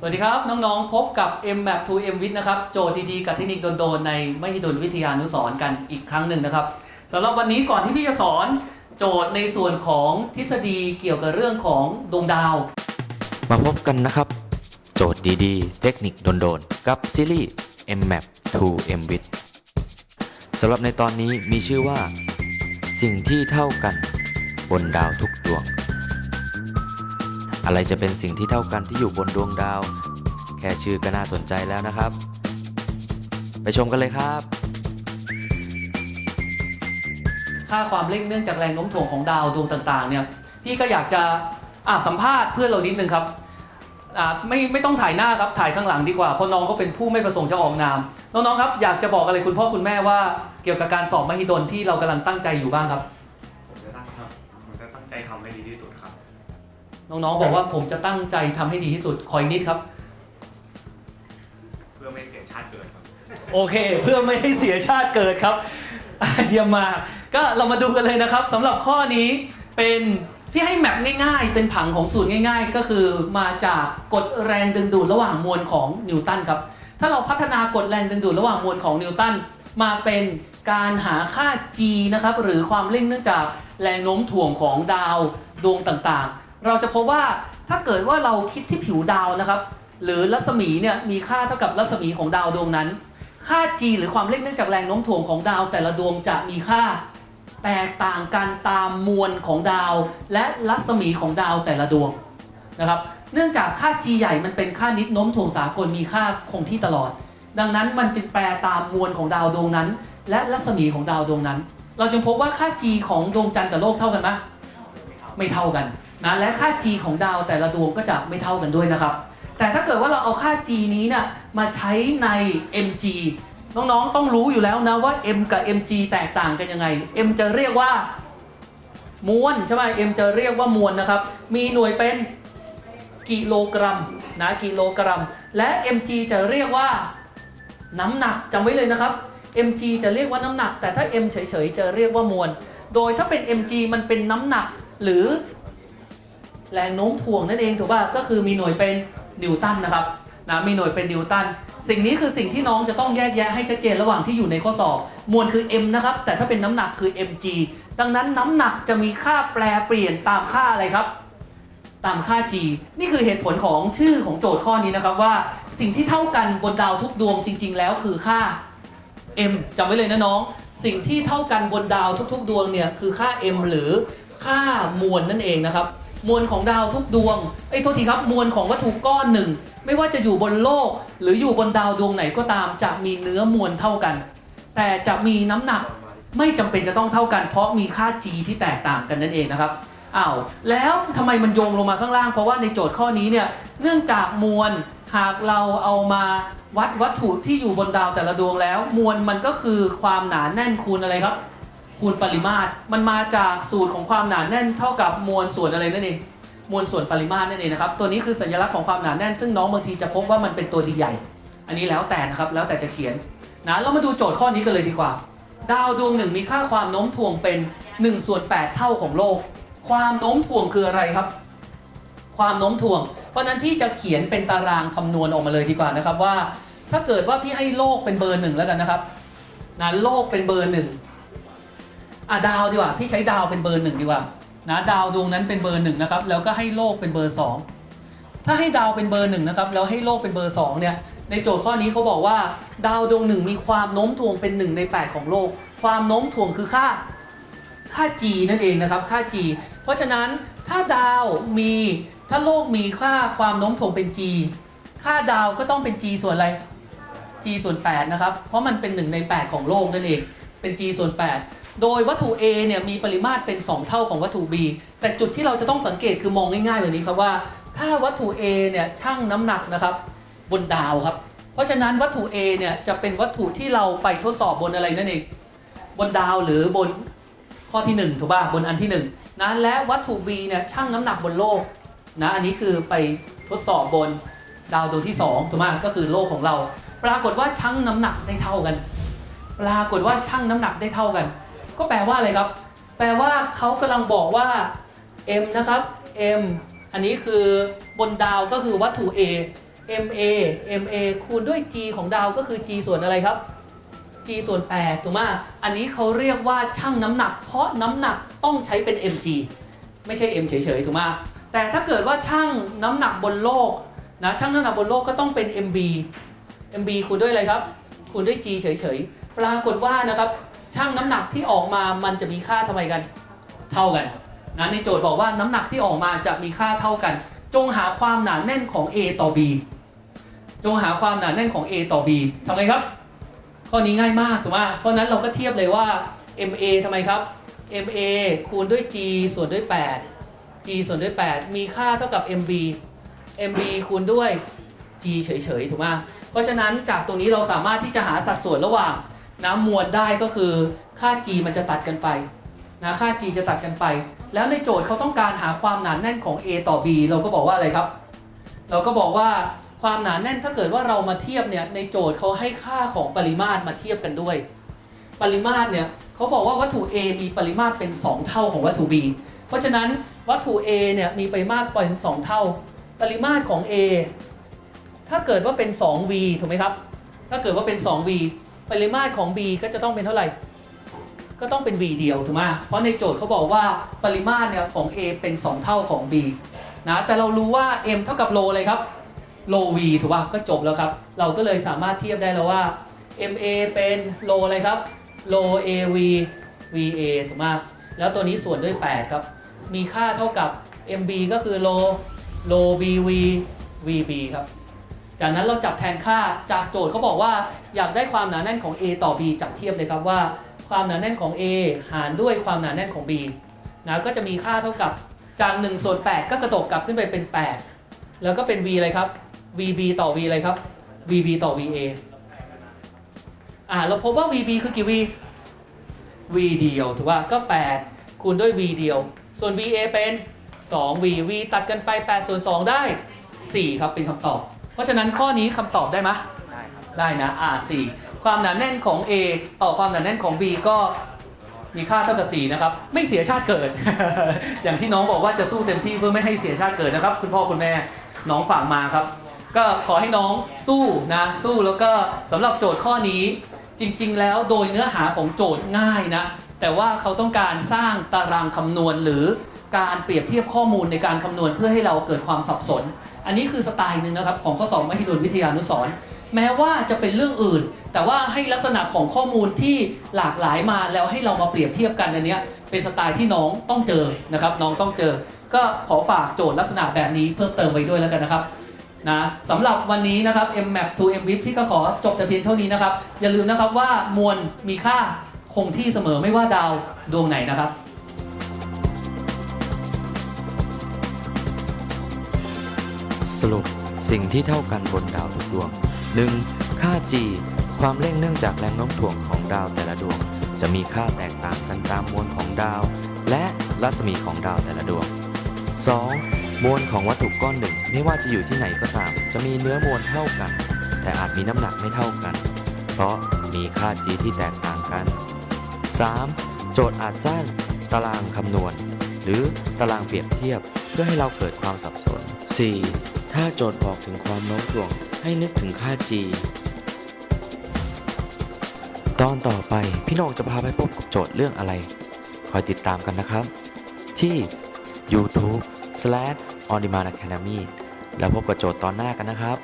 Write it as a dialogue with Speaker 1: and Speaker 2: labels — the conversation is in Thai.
Speaker 1: สวัสดีครับ น้องๆ พบกับ M Map to M Wit นะครับ โจทย์ดีๆ กับเทคนิคโดนๆ ในมหิดลวิทยานุสรกันอีกครั้งหนึ่งนะครับสำหรับวันนี้ก่อนที่พี่จะสอนโจทย์ในส่วนของทฤษฎีเกี่ยวกับเรื่องของดวงดาว
Speaker 2: มาพบกันนะครับ โจทย์ดีๆ เทคนิคโดนๆ กับซีรีส์ MMAP 2 MWIT สำหรับในตอนนี้มีชื่อว่า สิ่งที่เท่ากันบนดาวทุกดวง อะไรจะเป็นสิ่งที่เท่ากันที่อยู่บนดวงดาว แค่ชื่อก็น่าสนใจแล้วนะครับ ไปชมกันเลยครับ
Speaker 1: ค่าความเร่งเนื่องจากแรงโน้มถ่วงของดาวดวงต่างๆเนี่ยพี่ก็อยากจะอะสัมภาษณ์เพื่อนเรานิดนึงครับอะไม่ไม่ต้องถ่ายหน้าครับถ่ายข้างหลังดีกว่าเพราะน้องก็เป็นผู้ไม่ประสงค์จะออกนามน้องๆครับอยากจะบอกอะไรคุณพ่อคุณแม่ว่าเกี่ยวกับการสอบมหิดลที่เรากำลังตั้งใจอยู่บ้างครับ
Speaker 3: ผมจะตั้งครับผมจะตั้งใจทำให้ดีที่สุดครับ
Speaker 1: น้องๆบอกว่าผมจะตั้งใจทำให้ดีที่สุดคอยนิดครับ
Speaker 3: เพื่อไม่เสียชาติเกิดครับ
Speaker 1: โอเค เพื่อไม่ให้เสียชาติเกิดครับอะเยี่ยมมากก็เรามาดูกันเลยนะครับสำหรับข้อนี้เป็นพี่ให้แมปง่ายๆ เป็นผังของสูตรง่าย ๆ ก็คือมาจากกฎแรงดึงดูดระหว่างมวลของนิวตันครับถ้าเราพัฒนากฎแรงดึงดูดระหว่างมวลของนิวตันมาเป็นการหาค่า g นะครับหรือความเร่งเนื่องจากแรงโน้มถ่วงของดาวดวงต่างๆ เราจะพบว่าถ้าเกิดว่าเราคิดที่ผิวดาวนะครับ หรือรัศมีเนี่ยมีค่าเท่ากับรัศมีของดาวดวงนั้น ค่า g หรือความเร่งเนื่องจากแรงโน้มถ่วงของดาวแต่ละดวงจะมีค่า แตกต่างกันตามมวลของดาว และรัศมีของดาวแต่ละดวงนะครับเนื่องจากค่า g ใหญ่มันเป็นค่านิดโน้มถ่วงสากลมีค่าคงที่ตลอด ดังนั้นมันจึงแปลตามมวลของดาวดวงนั้น และรัศมีของดาวดวงนั้น เราจึงพบว่าค่า g ของดวงจันทร์กับโลกเท่ากันไหมไม่เท่ากัน นะและค่า g ของดาวแต่ละดวงก็จะไม่เท่ากันด้วยนะครับ แต่ถ้าเกิดว่าเราเอาค่า g นี้เนี่ยมาใช้ใน mg น้องๆต้องรู้อยู่แล้วนะว่า m กับ mg แตกต่างกันยังไง m จะเรียกว่ามวลใช่ไหม m จะเรียกว่ามวลนะครับ มีหน่วยเป็นกิโลกรัมนะกิโลกรัม และ mg จะเรียกว่าน้ำหนักจำไว้เลยนะครับ mg จะเรียกว่าน้ำหนัก แต่ถ้า m เฉยๆจะเรียกว่ามวล โดยถ้าเป็น mg มันเป็นน้ำหนัก หรือ แรงโน้มถ่วงนั่นเองถูกป่ะก็คือมีหน่วยเป็นนิวตันนะครับนะมีหน่วยเป็นนิวตันสิ่งนี้คือสิ่งที่น้องจะต้องแยกแยะให้ชัดเจนระหว่างที่อยู่ในข้อสอบ มวลคือ m นะครับ แต่ถ้าเป็นน้ำหนักคือ mg ดังนั้นน้ำหนักจะมีค่าแปรเปลี่ยนตามค่าอะไรครับ ตามค่า g นี่คือเหตุผลของชื่อของโจทย์ข้อนี้นะครับว่าสิ่งที่เท่ากันบนดาวทุกดวงจริง ๆ แล้วคือค่า m จำไว้เลยนะน้อง สิ่งที่เท่ากันบนดาวทุก ๆ ดวงเนี่ยคือค่า m หรือค่ามวลนั่นเองนะครับ มวลของดาวทุกดวงไอ้โทษทีครับมวลของวัตถุก้อนหนึ่ง ไม่ว่าจะอยู่บนโลก หรืออยู่บนดาวดวงไหนก็ตามจะมีเนื้อมวลเท่ากัน แต่จะมีน้ำหนักไม่จำเป็นจะต้องเท่ากัน เพราะมีค่า g ที่แตกต่างกันนั่นเองนะครับอ้าวแล้วทำไมมันโยงลงมาข้างล่าง เพราะว่าในโจทย์ข้อนี้เนี่ยเนื่องจากมวลหากเราเอามาวัดวัตถุที่อยู่บนดาวแต่ละดวงแล้ว มวลมันก็คือความหนาแน่นคูณอะไรครับ คูณปริมาตร มันมาจากสูตรของความหนาแน่นเท่ากับมวลส่วนอะไรนั่นเองมวลส่วนปริมาตรนั่นเองนะครับ ตัวนี้คือสัญลักษณ์ของความหนาแน่น ซึ่งน้องบางทีจะพบว่ามันเป็นตัวดีใหญ่ อันนี้แล้วแต่นะครับ แล้วแต่จะเขียนนะเรามาดูโจทย์ข้อนี้กันเลยดีกว่า ดาวดวงหนึ่งมีค่าความโน้มถ่วงเป็น1ส่วน8เท่าของโลก ความโน้มถ่วงคืออะไรครับ ความโน้มถ่วง เพราะฉะนั้นพี่จะเขียนเป็นตารางคำนวณออกมาเลยดีกว่านะครับว่า ถ้าเกิดว่าพี่ให้โลกเป็นเบอร์หนึ่งแล้วกันนะครับนะโลกเป็นเบอร์หนึ่ง อะดาวดีกว่า พี่ใช้ดาวเป็นเบอร์หนึ่งดีกว่านะดาวดวงนั้นเป็นเบอร์หนึ่งนะครับแล้วก็ให้โลกเป็นเบอร์สองถ้าให้ดาวเป็นเบอร์หนึ่งนะครับแล้วให้โลกเป็นเบอร์สองเนี่ยในโจทย์ข้อนี้เขาบอกว่า ดาวดวงหนึ่งมีความโน้มถ่วงเป็นหนึ่งใน 8 ของโลก ความโน้มถ่วงคือค่าค่า g นั่นเองนะครับค่า g เพราะฉะนั้นถ้าดาวมีถ้าโลกมีค่าความโน้มถ่วงเป็น g ค่าดาวก็ต้องเป็น g ส่วนอะไร g ส่วน8นะครับเพราะมันเป็น1ใน 8 ของโลกนั่นเองเป็น g ส่วน 8 โดยวัตถุ A เนี่ยมีปริมาตรเป็น 2 เท่าของวัตถุ B แต่จุดที่เราจะต้องสังเกตคือมองง่ายๆแบบนี้ครับว่า ถ้าวัตถุ A เนี่ยชั่งน้ำหนักนะครับบนดาวครับ เพราะฉะนั้นวัตถุ A เนี่ยจะเป็นวัตถุที่เราไปทดสอบบนอะไรนั่นเองบนดาวหรือบนข้อที่ 1 ถูกป่ะบนอันที่1นะและวัตถุ B เนี่ยชั่งน้ำหนักบนโลกนะอันนี้คือไปทดสอบบนดาวดวงที่2ถูกไหมก็คือโลกของเรา ปรากฏว่าชั่งน้ำหนักได้เท่ากัน ปรากฏว่าชั่งน้ำหนักได้เท่ากัน ก็แปลว่าอะไรครับ แปลว่าเขากำลังบอกว่า m นะครับ m อันนี้คือบนดาวก็คือวัตถุ A ma ma คูณด้วย g ของดาวก็คือ g ส่วนอะไรครับ g ส่วน8ถูกไหมอันนี้เขาเรียกว่าชั่งน้ำหนัก เพราะน้ำหนักต้องใช้เป็น mg ไม่ใช่ m เฉยๆถูกไหมแต่ถ้าเกิดว่าชั่งน้ำหนักบนโลกนะชั่งน้ำหนักบนโลกก็ต้องเป็น mb mb คูณด้วยอะไรครับ คูณด้วย g เฉยๆ ปรากฏว่านะครับ ชั่งน้ำหนักที่ออกมามันจะมีค่าทำไมกัน เท่ากันนะในโจทย์บอกว่าน้ำหนักที่ออกมาจะมีค่าเท่ากัน จงหาความหนาแน่นของ a ต่อ b จงหาความหนาแน่นของ a ต่อ b ทำไงครับ ข้อนี้ง่ายมากถูกไหมเพราะฉะนั้นเราก็เทียบเลยว่า ma ทำไมครับ ma คูณด้วย g ส่วนด้วย 8 g ส่วนด้วย 8 มีค่าเท่ากับ mb mb คูณด้วย g เฉยๆถูกไหมเพราะฉะนั้นจากตรงนี้เราสามารถที่จะหาสัดส่วนระหว่าง น้ำมวลได้ก็คือค่า g มันจะตัดกันไปนะค่า g จะตัดกันไป แล้วในโจทย์เขาต้องการหาความหนาแน่นของ a ต่อ b เราก็บอกว่าอะไรครับ เราก็บอกว่าความหนาแน่นถ้าเกิดว่าเรามาเทียบเนี่ยในโจทย์เขาให้ค่าของปริมาตรมาเทียบกันด้วย ปริมาตรเนี่ยเขาบอกว่าวัตถุ A มีปริมาตรเป็น 2 เท่าของวัตถุ B เพราะฉะนั้นวัตถุ A เนี่ยมีปริมาตรเป็น 2 เท่า ปริมาตรของ A ถ้าเกิดว่าเป็น 2v ถูกไหมครับ ถ้าเกิดว่าเป็น 2v ปริมาตรของ b ก็จะต้องเป็นเท่าไหร่ ก็ต้องเป็น v เดียวถูกไหมเพราะในโจทย์เขาบอกว่าปริมาตรเนี่ยของ a เป็น 2 เท่าของ b นะแต่เรารู้ว่า m เท่ากับโลเลยครับโล v ถูกป่ะก็จบแล้วครับ เราก็เลยสามารถเทียบได้แล้วว่า ma เป็นโลอะไรครับโล av va ถูกไหมแล้วตัวนี้ส่วนด้วย 8 ครับ มีค่าเท่ากับ mb ก็คือโลโล bv vb ครับ จากนั้นเราจับแทนค่าจากโจทย์เขาบอกว่าอยากได้ความหนาแน่นของ A ต่อ B จับเทียบเลยครับว่า ความหนาแน่นของ A หารด้วยความหนาแน่นของ B นะก็จะมีค่าเท่ากับจาก1ส่วน8ก็กระดกกลับขึ้นไปเป็น 8 แล้วก็เป็น V อะไรครับ VB ต่อ V อะไรครับ VB ต่อ VA อ่าเราพบว่า VB คือกี่ V V เดียวถูกป่ะก็ 8 คูณด้วย V เดียว ส่วน VA เป็น 2V V ตัดกันไป8ส่วน2ได้ 4 ครับเป็นคำตอบ ราะฉะนั้นข้อนี้คำตอบได้ไหม
Speaker 3: ได้ครับ
Speaker 1: ได้นะ อ่า4ความหนาแน่นของ A ต่อความหนาแน่นของ B ก็มีค่าเท่ากับ4นะครับ ไม่เสียชาติเกิด อย่างที่น้องบอกว่าจะสู้เต็มที่เพื่อไม่ให้เสียชาติเกิดนะครับ คุณพ่อคุณแม่น้องฝากมาครับ ก็ขอให้น้องสู้นะสู้แล้วก็สำหรับโจทย์ข้อนี้ จริง ๆ แล้วโดยเนื้อหาของโจทย์ง่ายนะ แต่ว่าเขาต้องการสร้างตารางคำนวณหรือ การเปรียบเทียบข้อมูลในการคำนวณเพื่อให้เราเกิดความสับสน อันนี้คือสไตล์หนึ่งนะครับของข้อสอบมหิดลวิทยานุสรแม้ว่าจะเป็นเรื่องอื่น แต่ว่าให้ลักษณะของข้อมูลที่หลากหลายมาแล้วให้เรามาเปรียบเทียบกันอันนี้เป็นสไตล์ที่น้องต้องเจอนะครับ น้องต้องเจอ ก็ขอฝากโจทย์ลักษณะแบบนี้เพิ่มเติมไว้ด้วยแล้วกันนะครับนะสำหรับวันนี้นะครับ mmap to mwip ที่ก็ขอจบแต่เพียงเท่านี้นะครับ อย่าลืมนะครับว่ามวลมีค่าคงที่เสมอไม่ว่าดาวดวงไหนนะครับ
Speaker 2: สรุปสิ่งที่เท่ากันบนดาวทุกดวง 1. ค่า g ความเร่งเนื่องจากแรงโน้มถ่วงของดาวแต่ละดวง จะมีค่าแตกต่างกันตามมวลของดาว และรัศมีของดาวแต่ละดวง 2. มวลของวัตถุก้อนหนึ่ง ไม่ว่าจะอยู่ที่ไหนก็ตาม จะมีเนื้อมวลเท่ากัน แต่อาจมีน้ำหนักไม่เท่ากัน เพราะมีค่า g ที่แตกต่างกัน 3. โจทย์อาจสร้างตารางคำนวณ หรือตารางเปรียบเทียบ เพื่อให้เราเกิดความสับสน 4. ถ้าโจทย์บอกถึงความโน้มถ่วงให้นึกถึงค่า g ตอนต่อไปพี่โหนงจะพาไปพบกับโจทย์เรื่องอะไร คอยติดตามกันนะครับ ที่ YouTube slash on demand academy แล้วพบกับโจทย์ตอนหน้ากันนะครับ